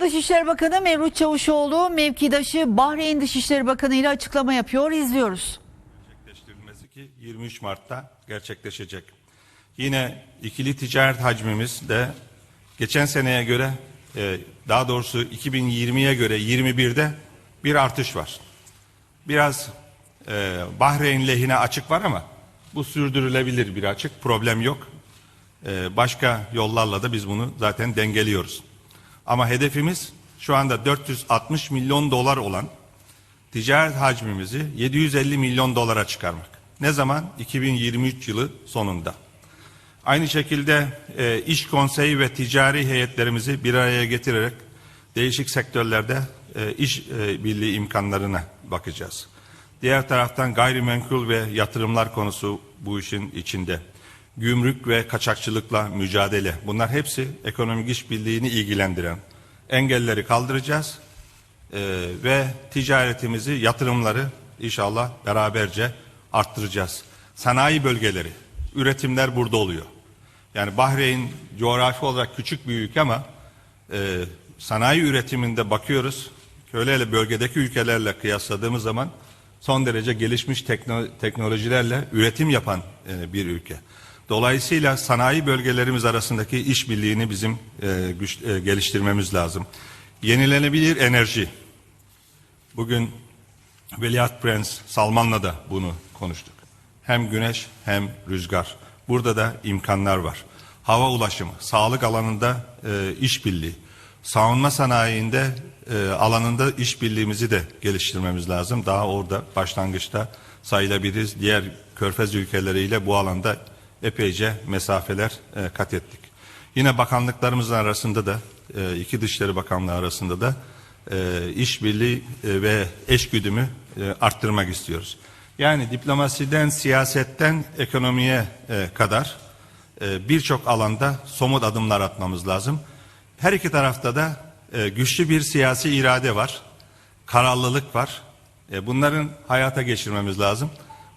Dışişleri Bakanı Mevlüt Çavuşoğlu mevkidaşı Bahreyn Dışişleri Bakanı ile açıklama yapıyor. İzliyoruz. gerçekleştirilmesi ki 23 Mart'ta gerçekleşecek. Yine ikili ticaret hacmimiz de geçen seneye göre e, daha doğrusu 2020'ye göre 21'de bir artış var. Biraz e, Bahreyn lehine açık var ama bu sürdürülebilir bir açık problem yok. E, başka yollarla da biz bunu zaten dengeliyoruz. Ama hedefimiz şu anda 460 milyon dolar olan ticaret hacmimizi 750 milyon dolara çıkarmak. Ne zaman? 2023 yılı sonunda. Aynı şekilde e, iş konseyi ve ticari heyetlerimizi bir araya getirerek değişik sektörlerde e, iş e, birliği imkanlarına bakacağız. Diğer taraftan gayrimenkul ve yatırımlar konusu bu işin içinde. Gümrük ve kaçakçılıkla mücadele. Bunlar hepsi ekonomik işbirliğini ilgilendiren engelleri kaldıracağız e, ve ticaretimizi, yatırımları inşallah beraberce arttıracağız. Sanayi bölgeleri, üretimler burada oluyor. Yani Bahreyn coğrafi olarak küçük bir ülke ama e, sanayi üretiminde bakıyoruz. Öyle bölgedeki ülkelerle kıyasladığımız zaman son derece gelişmiş tekno- teknolojilerle üretim yapan e, bir ülke. Dolayısıyla sanayi bölgelerimiz arasındaki işbirliğini bizim e, güç, e, geliştirmemiz lazım. Yenilenebilir enerji. Bugün Veliaht Prens Salman'la da bunu konuştuk. Hem güneş hem rüzgar. Burada da imkanlar var. Hava ulaşımı, sağlık alanında e, işbirliği, savunma sanayinde e, alanında işbirliğimizi de geliştirmemiz lazım. Daha orada başlangıçta sayılabiliriz. Diğer körfez ülkeleriyle bu alanda epeyce mesafeler e, kat ettik. Yine bakanlıklarımızın arasında da e, iki Dışişleri Bakanlığı arasında da e, işbirliği e, ve eşgüdümü e, arttırmak istiyoruz. Yani diplomasiden, siyasetten ekonomiye e, kadar e, birçok alanda somut adımlar atmamız lazım. Her iki tarafta da e, güçlü bir siyasi irade var, kararlılık var. E, bunların hayata geçirmemiz lazım.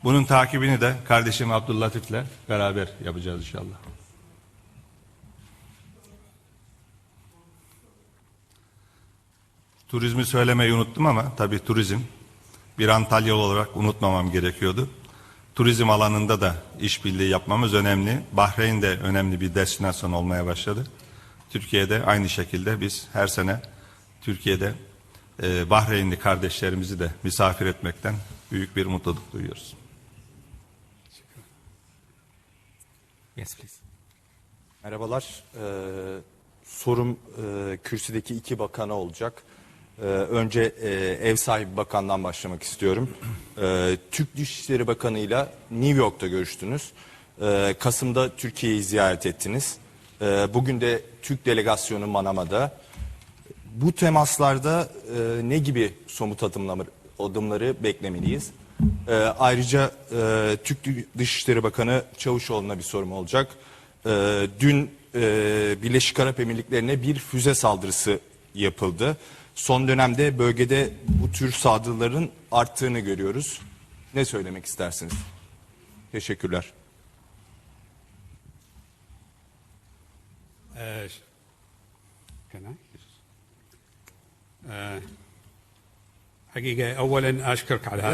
Bunun takibini de kardeşim Abdüllatif'le beraber yapacağız inşallah. Turizmi söylemeyi unuttum ama tabii turizm bir Antalyalı olarak unutmamam gerekiyordu. Turizm alanında da işbirliği yapmamız önemli. Bahreyn de önemli bir destinasyon olmaya başladı. Türkiye'de aynı şekilde biz her sene Türkiye'de e, Bahreynli kardeşlerimizi de misafir etmekten büyük bir mutluluk duyuyoruz. Yes, please. Merhabalar. Ee, sorum e, kürsüdeki iki bakana olacak. Ee, önce e, ev sahibi bakandan başlamak istiyorum. Ee, Türk Dışişleri Bakanı'yla New York'ta görüştünüz. Ee, Kasım'da Türkiye'yi ziyaret ettiniz. Ee, bugün de Türk delegasyonu Manama'da. Bu temaslarda e, ne gibi somut adımları, adımları beklemeliyiz? E, ayrıca e, Türk Dışişleri Bakanı Çavuşoğlu'na bir sorum olacak. E, dün e, Birleşik Arap Emirlikleri'ne bir füze saldırısı yapıldı. Son dönemde bölgede bu tür saldırıların arttığını görüyoruz. Ne söylemek istersiniz? Teşekkürler.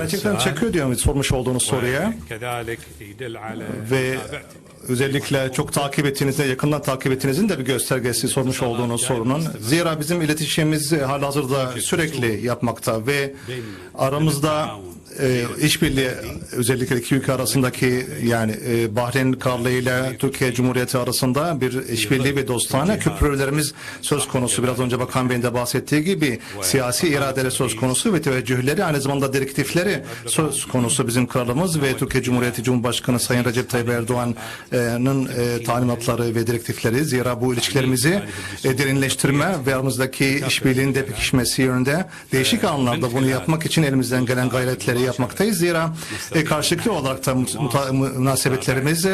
Gerçekten çekiyor diyorum sormuş olduğunuz soruya. Ve özellikle çok takip ettiğinizde, yakından takip ettiğinizin de bir göstergesi sormuş olduğunuz sorunun. Zira bizim iletişimimiz halihazırda sürekli yapmakta ve aramızda e, işbirliği özellikle iki ülke arasındaki yani e, Bahreyn Krallığı ile Türkiye Cumhuriyeti arasında bir işbirliği ve dostane köprülerimiz söz konusu. Biraz önce Bakan Bey'in de bahsettiği gibi siyasi iradeleri söz konusu ve teveccühleri aynı zamanda direktifleri söz konusu bizim kralımız ve Türkiye Cumhuriyeti Cumhurbaşkanı Sayın Recep Tayyip Erdoğan'ın e, talimatları ve direktifleri zira bu ilişkilerimizi e, derinleştirme ve aramızdaki işbirliğinin de pekişmesi yönünde değişik alanlarda bunu yapmak için elimizden gelen gayretleri yapmaktayız. Zira e, karşılıklı olarak da münasebetlerimiz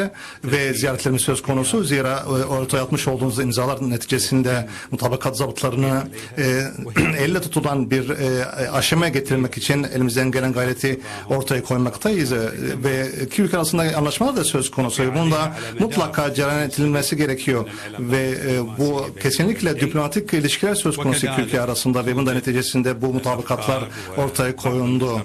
ve ziyaretlerimiz söz konusu. Zira e, ortaya atmış olduğunuz imzalar neticesinde mutabakat zabıtlarını e, elle tutulan bir e, aşamaya getirmek için elimizden gelen gayreti ortaya koymaktayız. E, ve iki ülke arasında anlaşmalar da söz konusu. Bunda mutlaka cereyan edilmesi gerekiyor. Ve e, bu kesinlikle diplomatik ilişkiler söz konusu iki ülke arasında ve bunda neticesinde bu mutabakatlar ortaya koyuldu.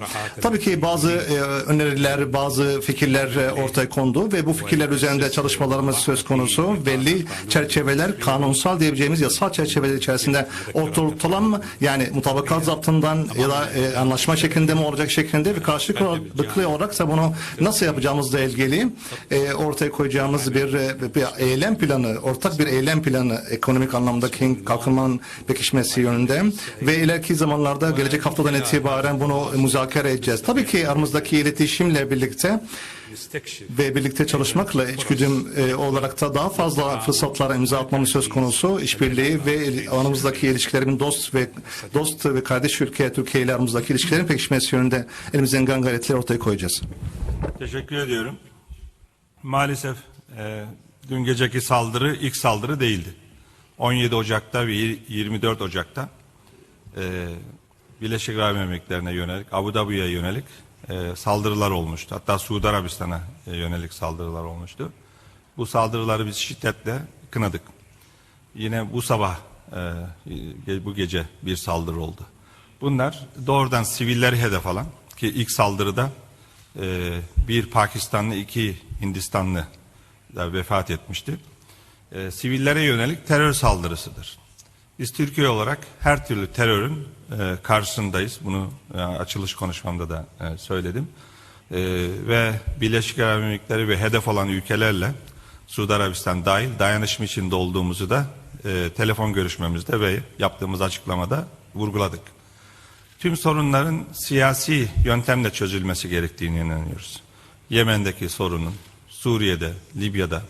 Tabii ki bazı e, öneriler, bazı fikirler e, ortaya kondu ve bu fikirler üzerinde çalışmalarımız söz konusu. Belli çerçeveler, kanunsal diyebileceğimiz yasal çerçeveler içerisinde oturtulan yani mutabakat zaptından ya da e, anlaşma şeklinde mi olacak şeklinde ve karşılıklı olaraksa bunu nasıl yapacağımızla ilgili e, ortaya koyacağımız bir, e, bir eylem planı, ortak bir eylem planı ekonomik anlamdaki kalkınmanın pekişmesi yönünde ve ileriki zamanlarda gelecek haftadan itibaren bunu müzakere edeceğiz. Tabii ki aramızdaki iletişimle birlikte ve birlikte çalışmakla içgüdüm e, olarak da daha fazla fırsatlara imza atmamız söz konusu işbirliği ve aramızdaki ilişkilerin dost ve dost ve kardeş ülke Türkiye ile aramızdaki ilişkilerin pekişmesi yönünde elimizden gelen gayretleri ortaya koyacağız. Teşekkür ediyorum. Maalesef e, dün geceki saldırı ilk saldırı değildi. 17 Ocak'ta ve 24 Ocak'ta e, Birleşik Arap Emirlikleri'ne yönelik, Abu Dhabi'ye yönelik e, saldırılar olmuştu. Hatta Suudi Arabistan'a e, yönelik saldırılar olmuştu. Bu saldırıları biz şiddetle kınadık. Yine bu sabah, e, bu gece bir saldırı oldu. Bunlar doğrudan sivilleri hedef alan ki ilk saldırıda e, bir Pakistanlı, iki Hindistanlı da vefat etmişti. E, sivillere yönelik terör saldırısıdır. Biz Türkiye olarak her türlü terörün e, karşısındayız. Bunu e, açılış konuşmamda da e, söyledim. E, ve Birleşik Arap Emirlikleri ve hedef olan ülkelerle Suudi Arabistan dahil dayanışma içinde olduğumuzu da telefon görüşmemizde ve yaptığımız açıklamada vurguladık. Tüm sorunların siyasi yöntemle çözülmesi gerektiğine inanıyoruz. Yemen'deki sorunun, Suriye'de, Libya'da,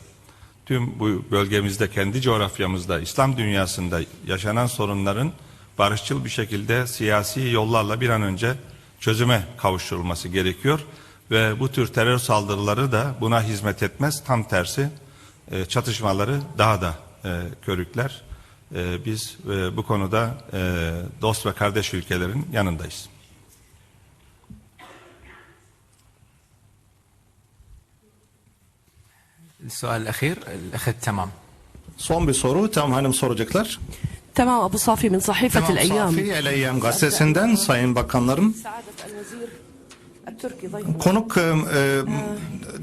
tüm bu bölgemizde, kendi coğrafyamızda, İslam dünyasında yaşanan sorunların barışçıl bir şekilde siyasi yollarla bir an önce çözüme kavuşturulması gerekiyor. Ve bu tür terör saldırıları da buna hizmet etmez. Tam tersi e, çatışmaları daha da e, körükler. E, biz e, bu konuda dost ve kardeş ülkelerin yanındayız. السؤال الأخير الأخ تمام Son bir soru. Tamam hanım soracaklar. تمام أبو صافي من صحيفة Tamam, الأيام Safi El Eyyam gazetesinden Sayın Bakanlarım. سعادة الوزير التركي ضيف Konuk e, e,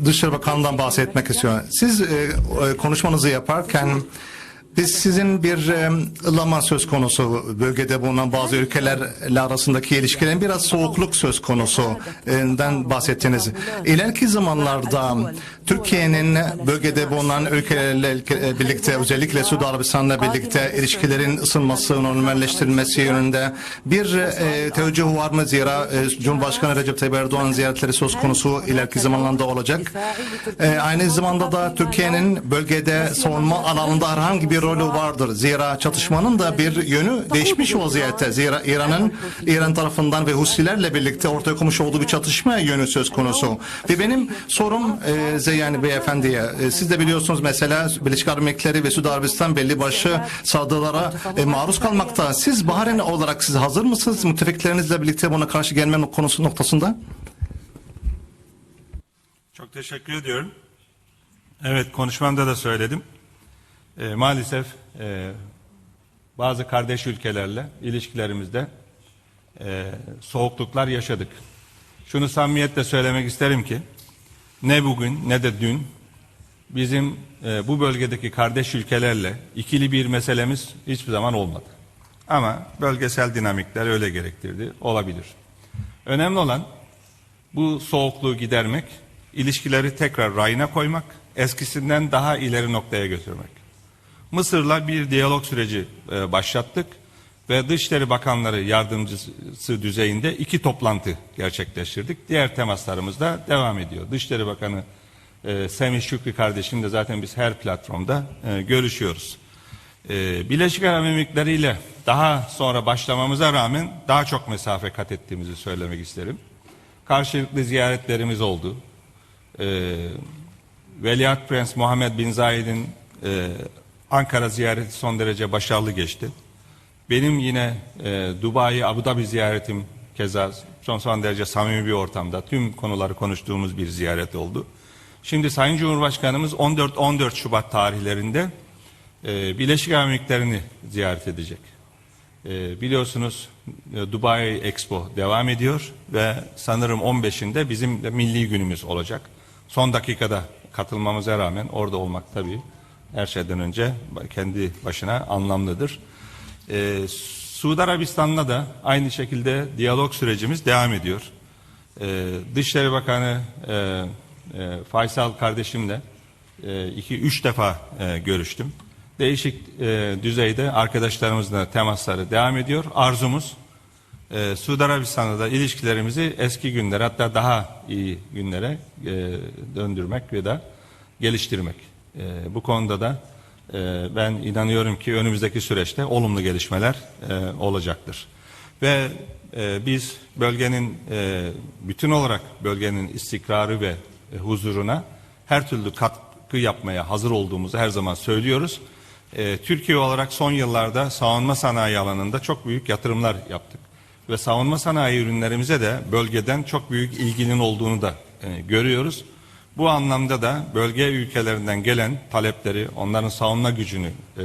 Dışişleri Bakanlığı'ndan bahsetmek istiyor. Siz e, e, konuşmanızı yaparken biz sizin bir e, ılama söz konusu bölgede bulunan bazı ülkelerle arasındaki ilişkilerin biraz soğukluk söz konusundan bahsettiniz. İleriki zamanlarda Türkiye'nin bölgede bulunan ülkelerle e, birlikte özellikle Suudi Arabistan'la birlikte ilişkilerin ısınması, normalleştirilmesi yönünde bir e, teveccüh var mı? Zira e, Cumhurbaşkanı Recep Tayyip Erdoğan ziyaretleri söz konusu ileriki zamanlarda olacak. E, aynı zamanda da Türkiye'nin bölgede savunma alanında herhangi bir rolü vardır. Zira çatışmanın da bir yönü değişmiş vaziyette. Zira İran'ın İran tarafından ve Husilerle birlikte ortaya koymuş olduğu bir çatışma yönü söz konusu. Ve benim sorum e, Zeyani Beyefendi'ye. E, siz de biliyorsunuz mesela Birleşik Arap Emirlikleri ve Suudi Arabistan belli başlı saldırılara e, maruz kalmakta. Siz Bahreyn olarak siz hazır mısınız müttefiklerinizle birlikte buna karşı gelme konusu noktasında? Çok teşekkür ediyorum. Evet konuşmamda da söyledim. E, maalesef e, bazı kardeş ülkelerle ilişkilerimizde e, soğukluklar yaşadık. Şunu samimiyetle söylemek isterim ki ne bugün ne de dün bizim e, bu bölgedeki kardeş ülkelerle ikili bir meselemiz hiçbir zaman olmadı. Ama bölgesel dinamikler öyle gerektirdi, olabilir. Önemli olan bu soğukluğu gidermek, ilişkileri tekrar rayına koymak, eskisinden daha ileri noktaya götürmek. Mısır'la bir diyalog süreci e, başlattık ve Dışişleri Bakanları Yardımcısı düzeyinde iki toplantı gerçekleştirdik. Diğer temaslarımız da devam ediyor. Dışişleri Bakanı e, Semih Şükrü kardeşim de zaten biz her platformda e, görüşüyoruz. E, Birleşik Arap Emirlikleri ile daha sonra başlamamıza rağmen daha çok mesafe kat ettiğimizi söylemek isterim. karşılıklı ziyaretlerimiz oldu. Ee, Veliaht Prens Muhammed Bin Zayed'in e, Ankara ziyareti son derece başarılı geçti. Benim yine e, Dubai, Abu Dhabi ziyaretim keza son son derece samimi bir ortamda tüm konuları konuştuğumuz bir ziyaret oldu. Şimdi Sayın Cumhurbaşkanımız 14-14 Şubat tarihlerinde e, Birleşik Emirlikleri'ni ziyaret edecek. E, biliyorsunuz e, Dubai Expo devam ediyor ve sanırım 15'inde bizim de milli günümüz olacak. Son dakikada katılmamıza rağmen orada olmak tabii her şeyden önce kendi başına anlamlıdır. E, Suudi Arabistan'la da aynı şekilde diyalog sürecimiz devam ediyor. E, Dışişleri Bakanı e, e, Faysal kardeşimle e, iki üç defa e, görüştüm. Değişik e, düzeyde arkadaşlarımızla temasları devam ediyor. Arzumuz e, Suudi Arabistan'la da ilişkilerimizi eski günlere hatta daha iyi günlere e, döndürmek ve de geliştirmek. E, bu konuda da e, ben inanıyorum ki önümüzdeki süreçte olumlu gelişmeler e, olacaktır. Ve e, biz bölgenin e, bütün olarak bölgenin istikrarı ve e, huzuruna her türlü katkı yapmaya hazır olduğumuzu her zaman söylüyoruz. E, Türkiye olarak son yıllarda savunma sanayi alanında çok büyük yatırımlar yaptık. Ve savunma sanayi ürünlerimize de bölgeden çok büyük ilginin olduğunu da e, görüyoruz. Bu anlamda da bölge ülkelerinden gelen talepleri, onların savunma gücünü e,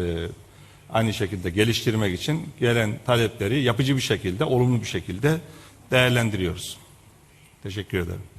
aynı şekilde geliştirmek için gelen talepleri yapıcı bir şekilde, olumlu bir şekilde değerlendiriyoruz. Teşekkür ederim.